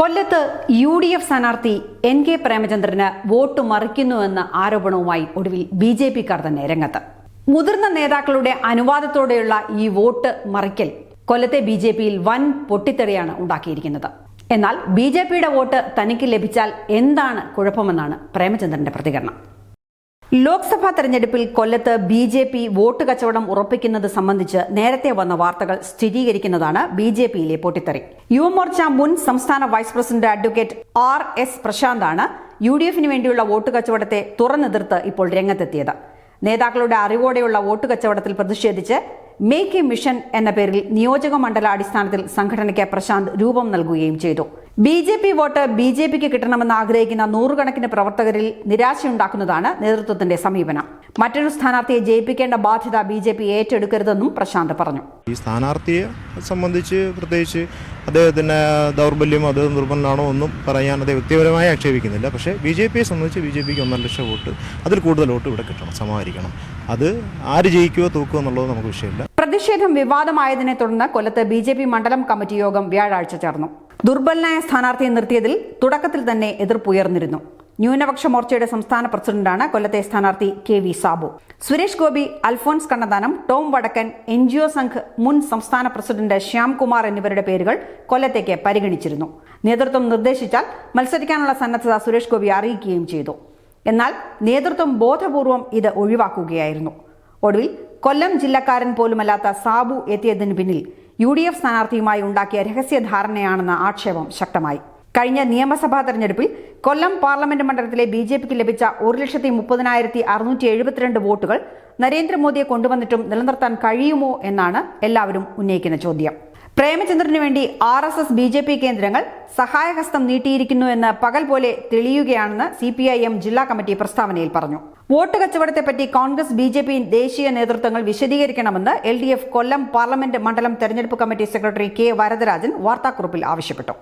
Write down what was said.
കൊല്ലത്ത് U D F സ്ഥാനാർത്ഥി N K പ്രേമചന്ദ്രന് വോട്ട് മറിക്കുന്നുവെന്ന ആരോപണവുമായി ഒടുവിൽ ബി ജെ പിക്കാർ തന്നെ രംഗത്ത്. മുതിർന്ന നേതാക്കളുടെ അനുവാദത്തോടെയുള്ള ഈ വോട്ട് മറിക്കൽ കൊല്ലത്തെ ബി ജെ പിയിൽ വൻ പൊട്ടിത്തെറിയാണ് ഉണ്ടാക്കിയിരിക്കുന്നത്. എന്നാൽ ബി ജെ പിയുടെ വോട്ട് തനിക്ക് ലഭിച്ചാൽ എന്താണ് കുഴപ്പമെന്നാണ് പ്രേമചന്ദ്രന്റെ പ്രതികരണം. ലോക്സഭാ തെരഞ്ഞെടുപ്പിൽ കൊല്ലത്ത് ബി ജെ പി വോട്ട് കച്ചവടം ഉറപ്പിക്കുന്നത് സംബന്ധിച്ച് നേരത്തെ വന്ന വാർത്തകൾ സ്ഥിരീകരിക്കുന്നതാണ് ബി ജെ പിയിലെ പൊട്ടിത്തെറി. യുവമോർച്ച മുൻ സംസ്ഥാന vice president advocate R S പ്രശാന്താണ് U D എഫിന് വേണ്ടിയുള്ള വോട്ട് കച്ചവടത്തെ തുറന്നെതിർത്ത് ഇപ്പോൾ രംഗത്തെത്തിയത്. നേതാക്കളുടെ അറിവോടെയുള്ള വോട്ട് കച്ചവടത്തിൽ പ്രതിഷേധിച്ച് മേക്ക് എ മിഷൻ എന്ന പേരിൽ നിയോജക മണ്ഡലാടിസ്ഥാനത്തിൽ സംഘടനയ്ക്ക് പ്രശാന്ത് രൂപം നൽകുകയും ചെയ്തു. B J P vote B J പിക്ക് കിട്ടണമെന്ന് ആഗ്രഹിക്കുന്ന നൂറുകണക്കിന് പ്രവർത്തകരിൽ നിരാശയുണ്ടാക്കുന്നതാണ് നേതൃത്വത്തിന്റെ സമീപനം. മറ്റൊരു സ്ഥാനാർത്ഥിയെ ജയിപ്പിക്കേണ്ട ബാധ്യത ബി ജെ പി ഏറ്റെടുക്കരുതെന്നും പ്രശാന്ത് പറഞ്ഞു. ഈ സ്ഥാനാർത്ഥിയെ സംബന്ധിച്ച് പ്രത്യേകിച്ച് അദ്ദേഹത്തിന് ദൗർബല്യം അത് നിർബന്ധമാണോ ഒന്നും പറയാൻ അത് വ്യക്തിപരമായി ആക്ഷേപിക്കുന്നില്ല. പക്ഷേ ബി ജെ പിയെ സംബന്ധിച്ച് ബി ജെ പിക്ക് ഒന്നര ലക്ഷം വോട്ട് അതിൽ കൂടുതൽ വോട്ട് ഇവിടെ കിട്ടണം സമാഹരിക്കണം. അത് ആര് ജയിക്കുകയോ തൂക്കുകയോ എന്നുള്ളത് നമുക്ക് വിഷയമില്ല. പ്രതിഷേധം വിവാദമായതിനെ തുടർന്ന് കൊല്ലത്ത് ബി ജെ പി മണ്ഡലം കമ്മിറ്റി യോഗം വ്യാഴാഴ്ച ചേർന്നു. ദുർബലനായ സ്ഥാനാർത്ഥിയെ നിർത്തിയതിൽ തുടക്കത്തിൽ തന്നെ എതിർപ്പുയർന്നിരുന്നു ന്യൂനപക്ഷ മോർച്ചയുടെ സംസ്ഥാന പ്രസിഡന്റാണ് കൊല്ലത്തെ സ്ഥാനാർത്ഥി K V Sabu. Suresh Gopi Alphons Kannanthanam Tom Vadakkan N G O Sangh മുൻ സംസ്ഥാന പ്രസിഡന്റ് ശ്യാംകുമാർ എന്നിവരുടെ പേരുകൾ കൊല്ലത്തേക്ക് പരിഗണിച്ചിരുന്നു. നേതൃത്വം നിർദ്ദേശിച്ചാൽ മത്സരിക്കാനുള്ള സന്നദ്ധത സുരേഷ് ഗോപി അറിയിക്കുകയും ചെയ്തു. എന്നാൽ നേതൃത്വം ബോധപൂർവം ഇത് ഒഴിവാക്കുകയായിരുന്നു. ഒടുവിൽ കൊല്ലം ജില്ലക്കാരൻ പോലുമല്ലാത്ത സാബു എത്തിയതിന് പിന്നിൽ യു ഡി എഫ് സ്ഥാനാർത്ഥിയുമായി ഉണ്ടാക്കിയ രഹസ്യധാരണയാണെന്ന ആക്ഷേപം ശക്തമായി. കഴിഞ്ഞ നിയമസഭാ തെരഞ്ഞെടുപ്പിൽ കൊല്ലം പാർലമെന്റ് മണ്ഡലത്തിലെ ബി ജെ പിക്ക് ലഭിച്ച ഒരു ലക്ഷത്തി മുപ്പതിനായിരത്തി അറുന്നൂറ്റി എഴുപത്തിരണ്ട് വോട്ടുകൾ നരേന്ദ്രമോദിയെ കൊണ്ടുവന്നിട്ടും നിലനിർത്താൻ കഴിയുമോ എന്നാണ് എല്ലാവരും ഉന്നയിക്കുന്ന ചോദ്യം. പ്രേമചന്ദ്രന് വേണ്ടി R S S B J P കേന്ദ്രങ്ങൾ സഹായഹസ്തം നീട്ടിയിരിക്കുന്നു എന്ന് പകൽ പോലെ തെളിയുകയാണെന്ന് സി പി ഐ എം ജില്ലാ കമ്മിറ്റി പ്രസ്താവനയിൽ പറഞ്ഞു. വോട്ട് കച്ചവടത്തെപ്പറ്റി കോൺഗ്രസ് ബി ജെ പി ദേശീയ നേതൃത്വങ്ങൾ വിശദീകരിക്കണമെന്ന് L D F Kollam parliament മണ്ഡലം തെരഞ്ഞെടുപ്പ് കമ്മിറ്റി സെക്രട്ടറി കെ വരദരാജൻ വാർത്താക്കുറിപ്പിൽ ആവശ്യപ്പെട്ടു.